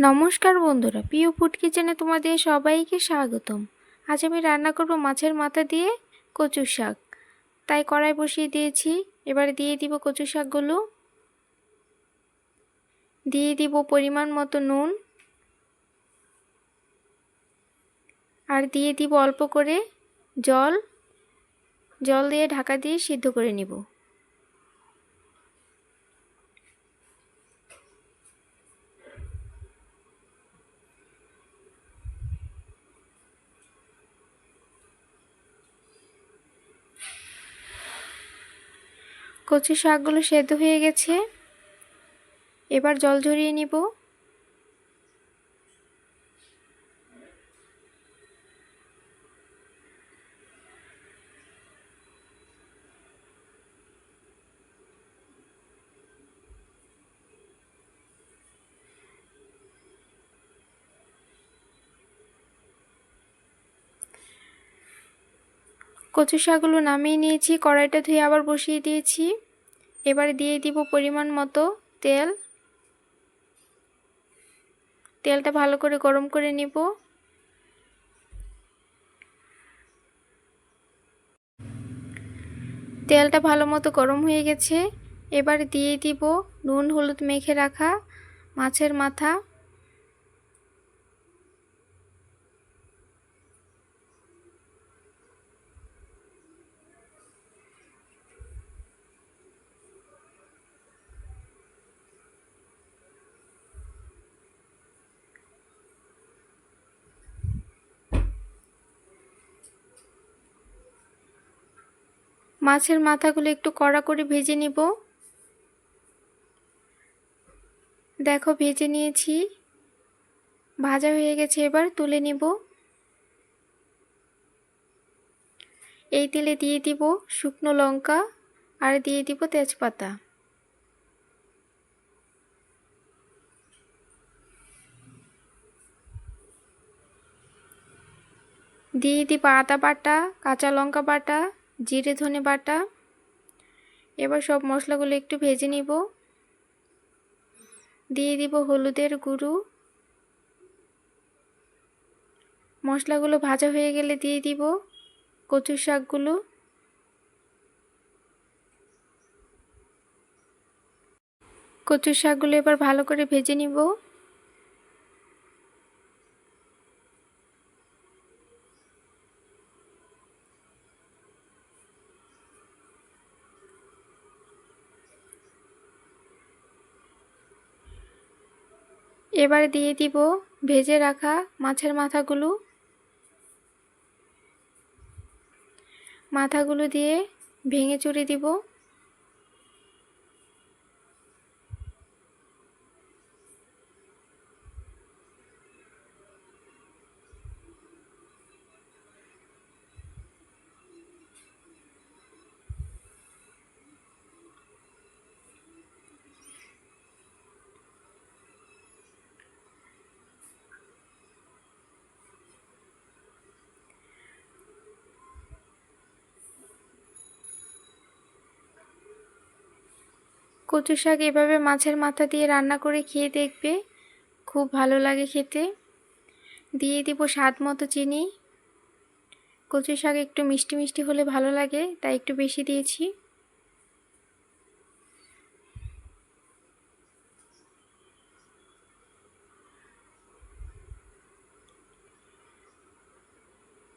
নমস্কার বন্ধুরা, প্রিয় ফুড কিচেনে তোমাদের সবাইকে স্বাগতম। আজ আমি রান্না করব মাছের মাথা দিয়ে কচু শাক। তাই কড়াই বসিয়ে দিয়েছি, এবারে দিয়ে দিব কচু শাকগুলো। দিয়ে দিব পরিমাণ মতো নুন। আর দিয়ে দিব অল্প করে জল। জল দিয়ে ঢাকা দিয়ে সিদ্ধ করে নিব। কচু শাকগুলো সেদ্ধ হয়ে গেছে। এবার জল ঝরিয়ে নিব। কচু শাকগুলো নামিয়ে নিয়েছি, কড়াইটা ধুয়ে আবার বসিয়ে দিয়েছি। এবারে দিয়ে দিব পরিমাণ মতো তেল। তেলটা ভালো করে গরম করে নিব। তেলটা ভালো মতো গরম হয়ে গেছে। এবার দিয়ে দিব নুন, হলুদ মেখে রাখা মাছের মাথা। মাছের মাথাগুলো একটু কড়া করে ভেজে নিব। দেখো, ভেজে নিয়েছি। ভাজা হয়ে গেছে, এবার তুলে নিব। এই তেলে দিয়ে দিব শুকনো লঙ্কা আর দিয়ে দিব তেজপাতা। দিয়ে দিব আদা বাটা, কাঁচা লঙ্কা বাটা জিরে, ধনে বাটা। এবার সব মশলাগুলো একটু ভেজে নিব। দিয়ে দিব হলুদের গুঁড়ো। মশলাগুলো ভাজা হয়ে গেলে দিয়ে দিব কচু শাকগুলো। কচু শাকগুলো এবার ভালো করে ভেজে নিব। এবার দিয়ে দিব ভেজে রাখা মাছের মাথাগুলো। মাথাগুলো দিয়ে ভেঙে চুরি দিব। কচু শাক এভাবে মাছের মাথা দিয়ে রান্না করে খেয়ে দেখবে। খুব ভালো লাগে খেতে। দিয়ে দিব স্বাদ মতো চিনি। কচু শাক একটু মিষ্টি মিষ্টি হলে ভালো লাগে, তাই একটু বেশি দিয়েছি।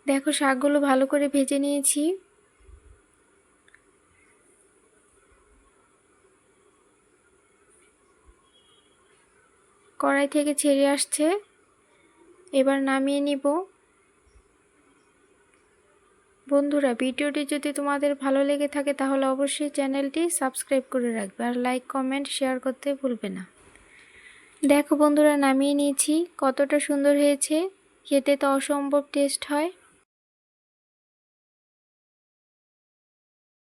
দেখো শাকগুলো ভালো করে ভেজে নিয়েছি। কড়াই থেকে ছেড়ে আসছে। এবার নামিয়ে নিব। বন্ধুরা, ভিডিওটি যদি তোমাদের ভালো লেগে থাকে তাহলে অবশ্যই চ্যানেলটি সাবস্ক্রাইব করে রাখবে আর লাইক, কমেন্ট, শেয়ার করতে ভুলবে না। দেখো বন্ধুরা, নামিয়ে নিয়েছি। কতটা সুন্দর হয়েছে। খেতে তো অসম্ভব টেস্ট হয়।